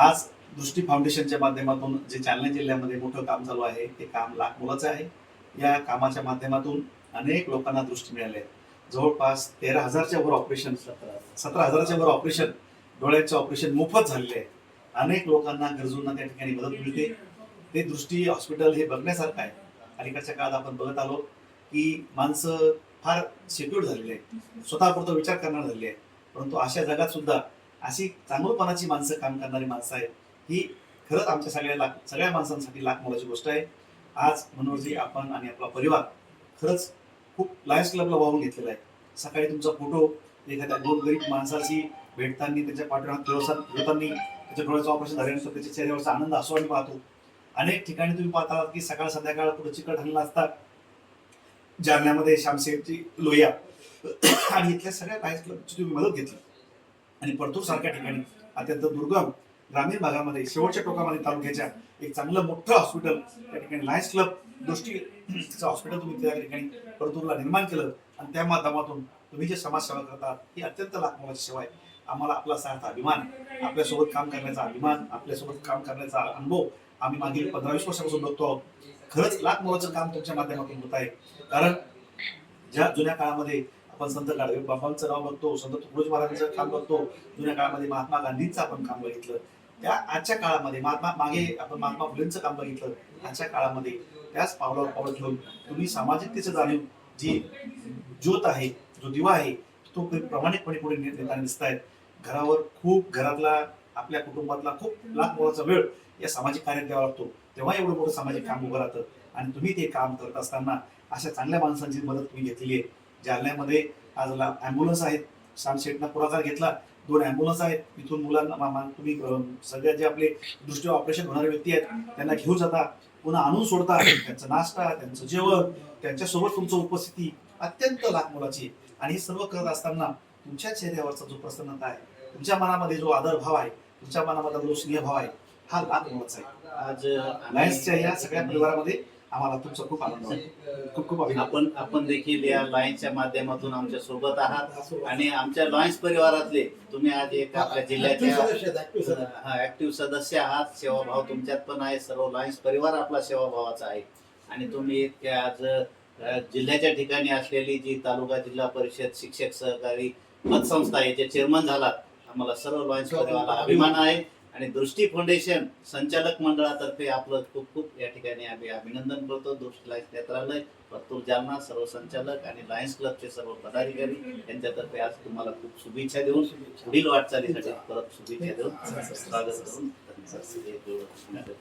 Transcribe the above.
आज दृष्टी फाउंडेशनच्या माध्यमातून जे जालना जिल्ह्यामध्ये मोठं काम चालू आहे ते काम लाख मोलाचं आहे. या कामाच्या माध्यमातून अनेक लोकांना दृष्टी मिळाली. आहे जवळपास तेरा हजारच्या वर ऑपरेशन सतरा हजाराच्या वर ऑपरेशन डोळ्याचे ऑपरेशन मोफत झालेले आहे. अनेक लोकांना गरजूंना त्या ठिकाणी मदत मिळते. ते दृष्टी हॉस्पिटल हे बघण्यासारखं आहे. अलीकडच्या काळात आपण बघत आलो की माणसं फार सिक्युअर झालेली आहे स्वतःपुरता विचार करणार झाले आहे परंतु अशा जगात सुद्धा अशी चांगलपणाची माणसं काम करणारी माणसं आहेत. ही खरंच आमच्या सगळ्या लाख सगळ्या माणसांसाठी लाख मोलाची गोष्ट आहे. आज मनोहरजी आपण आणि आपला परिवार खरंच खूप लायन्स क्लबला वाहून घेतलेला आहे. सकाळी तुमचा फोटो एखाद्या दोन गरीब माणसाशी भेटताना त्याच्या पाठीमाग व्यवस्था घेताना त्याच्या डोळ्याचं ऑपरेशन झाल्यानंतर त्याच्या चेहऱ्यावरचा आनंद असो आम्ही पाहतो. अनेक ठिकाणी तुम्ही पाहता की सकाळ संध्याकाळ कुठे चिकट हल्ला असतात. जालन्यामध्ये श्यामसेठची लोया आणि इथल्या सगळ्या लायन्स क्लबची तुम्ही मदत घेतली. आणि परतूर सारख्या ठिकाणी अत्यंत दुर्गम ग्रामीण भागामध्ये शेवटच्या टोकामध्ये तालुक्याच्या एक चांगलं मोठं हॉस्पिटल त्या ठिकाणी लायन्स क्लब दृष्टी हॉस्पिटल तुम्ही त्या ठिकाणी परतूरला निर्माण केलं. आणि त्या माध्यमातून तुम्ही जे समाजसेवा करता ही अत्यंत लाखमोलाची सेवा आहे. आम्हाला आपला सार्थ अभिमान आपल्यासोबत काम करण्याचा अभिमान आपल्यासोबत काम करण्याचा अनुभव आम्ही मागील पंधरा वीस वर्षापासून बघतो आहोत. खरंच लाख मोलाचं काम तुमच्या माध्यमातून होत आहे. कारण ज्या जुन्या काळामध्ये आपण संत गाडगे बाबांचं नाव बघतो संत तुकडोजी महाराजांचं काम बघतो जुन्या काळामध्ये महात्मा गांधींचं आपण काम बघितलं. त्या आजच्या काळामध्ये महात्मा मागे आपण महात्मा फुलेंचं काम बघितलं आजच्या काळामध्ये. त्याच पावलावर पावलं घेऊन तुम्ही सामाजिकतेचं जाणीव जी ज्योत आहे जो दिवा आहे तो प्रामाणिकपणे पुढे नेताना दिसत आहेत घरावर खूप घरातला आपल्या कुटुंबातला खूप लाख मोलाचा वेळ या सामाजिक कार्यात द्यावा लागतो. तेव्हा एवढं मोठं सामाजिक काम उभं राहतं. आणि तुम्ही ते काम करत असताना अशा चांगल्या माणसांची मदत तुम्ही घेतलेली आहे. जालन्यामध्ये आज ॲम्ब्युलन्स आहेत. श्यामशेठनं पुढाकार घेतला. दोन ॲम्ब्युलन्स आहेत. तिथून मुलांना तुम्ही सगळ्या जे आपले दृष्टी ऑपरेशन होणारे व्यक्ती आहेत त्यांना घेऊन जाता पुन्हा आणून सोडता. त्यांचा नाश्ता त्यांचं जेवण त्यांच्यासोबत तुमचं उपस्थिती अत्यंत लाख मुलाची आणि हे सर्व करत असताना तुमच्या चेहऱ्यावरचा जो प्रसन्नता आहे तुमच्या मनामध्ये जो आदर भाव आहे तुमच्या मनामधला जो स्नेह भाव आहे हा लाख मुलाचा आहे. आज लायन्सच्या या सगळ्या परिवारामध्ये आम्हाला तुमचा खूप आनंद वाटतो खूप खूप अभिनंदन. आपण आपण देखील या लाईन्सच्या माध्यमातून आमच्यासोबत आहात. आणि आमच्या लॉयन्स परिवारातले तुम्ही आज एक आपल्या जिल्ह्याच्या हा ऍक्टिव्ह सदस्य आहात. सेवाभाव तुमच्यात पण आहे. सर्व लॉयन्स परिवार आपला सेवाभावाचा आहे. आणि तुम्ही आज जिल्ह्याच्या ठिकाणी असलेली जी तालुका जिल्हा परिषद शिक्षक सहकारी पतसंस्था याचे चेअरमन झालात. आम्हाला सर्व लॉयन्स परिवाराला अभिमान आहे. आणि दृष्टी फाउंडेशन संचालक मंडळातर्फे आपलं खूप खूप या ठिकाणी आम्ही अभिनंदन करतो. दृष्टी लायन्स नेत्रालय परतूर जालना सर्व संचालक आणि लायन्स क्लबचे सर्व पदाधिकारी यांच्यातर्फे आज तुम्हाला खूप शुभेच्छा देऊन पुढील वाटचालीसाठी परत शुभेच्छा देऊन स्वागत करून धन्यवाद.